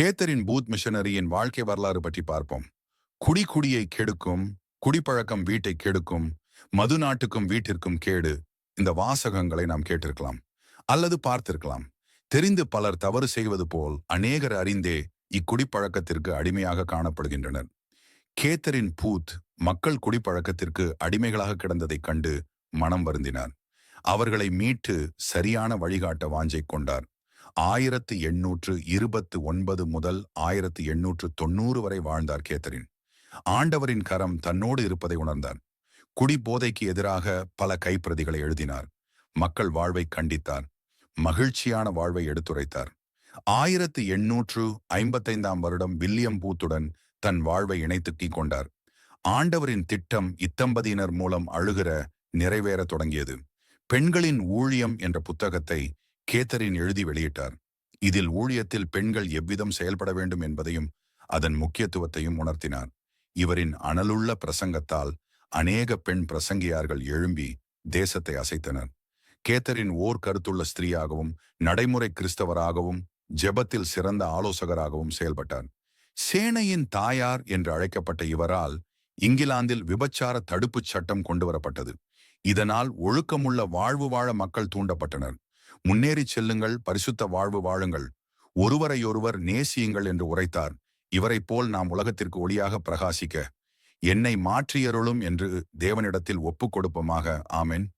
Catherine booth மிஷனரியின் வாழ்க்கை வரலாறு பற்றி பார்ப்போம். குடி குடியை கெடுக்கும் குடிப்பழக்கம் வீட்டை கெடுக்கும் மது நாட்டுக்கும் வீட்டிற்கும் கேடு இந்த வாசகங்களை நாம் கேட்டிருக்கலாம். அல்லது பார்த்திருக்கலாம். தெரிந்து பலர் தவறு செய்வது போல் அநேகர் அறிந்தே இக்குடிப்பழக்கத்திற்கு அடிமையாக காணப்படுகின்றனர். கேத்தரின் பூத் மக்கள் குடிப்பழக்கத்திற்கு அடிமைகளாக கிடந்ததைக் கண்டு மனம் வருந்தினார். அவர்களை மீட்டு சரியான வழிகாட்ட வாஞ்சை கொண்டார். ஆயிரத்து எண்ணூற்று இருபத்து ஒன்பது முதல் ஆயிரத்து எண்ணூற்று தொண்ணூறு வரை வாழ்ந்தார் கேத்தரின். ஆண்டவரின் கரம் தன்னோடு இருப்பதை உணர்ந்தார். குடிபோதைக்கு எதிராக பல கைப்பிரதிகளை எழுதினார். மக்கள் வாழ்வை கண்டித்தார். மகிழ்ச்சியான வாழ்வை எடுத்துரைத்தார். ஆயிரத்து எண்ணூற்று ஐம்பத்தைந்தாம் வருடம் வில்லியம் பூத்துடன் தன் வாழ்வை இணைத்துக்கிக் கொண்டார் ஆண்டவரின் திட்டம் இத்தம்பதியினர் மூலம் அழுகிற நிறைவேற தொடங்கியது. பெண்களின் ஊழியம் என்ற புத்தகத்தை கேத்தரின் எழுதி வெளியிட்டார். இதில் ஊழியத்தில் பெண்கள் எவ்விதம் செயல்பட வேண்டும் என்பதையும் அதன் முக்கியத்துவத்தையும் உணர்த்தினார். இவரின் அனலுள்ள பிரசங்கத்தால் அநேக பெண் பிரசங்கியார்கள் எழும்பி தேசத்தை அசைத்தனர். கேத்தரின் ஓர் கருத்துள்ள ஸ்திரீயாகவும் நடைமுறை கிறிஸ்தவராகவும் ஜெபத்தில் சிறந்த ஆலோசகராகவும் செயல்பட்டார். சேனையின் தாயார் என்று அழைக்கப்பட்ட இவரால் இங்கிலாந்தில் விபச்சார தடுப்புச் சட்டம் கொண்டுவரப்பட்டது. இதனால் ஒழுக்கமுள்ள வாழ்வு வாழ மக்கள் தூண்டப்பட்டனர். முன்னேறிச் செல்லுங்கள் பரிசுத்த வாழ்வு வாழுங்கள். ஒருவரையொருவர் நேசியுங்கள் என்று உரைத்தார். இவரைப் போல் நாம் உலகத்திற்கு ஒளியாக பிரகாசிக்க. என்னை மாற்றியருளும் என்று தேவனிடத்தில் ஒப்புக் கொடுப்போமாக. ஆமென்.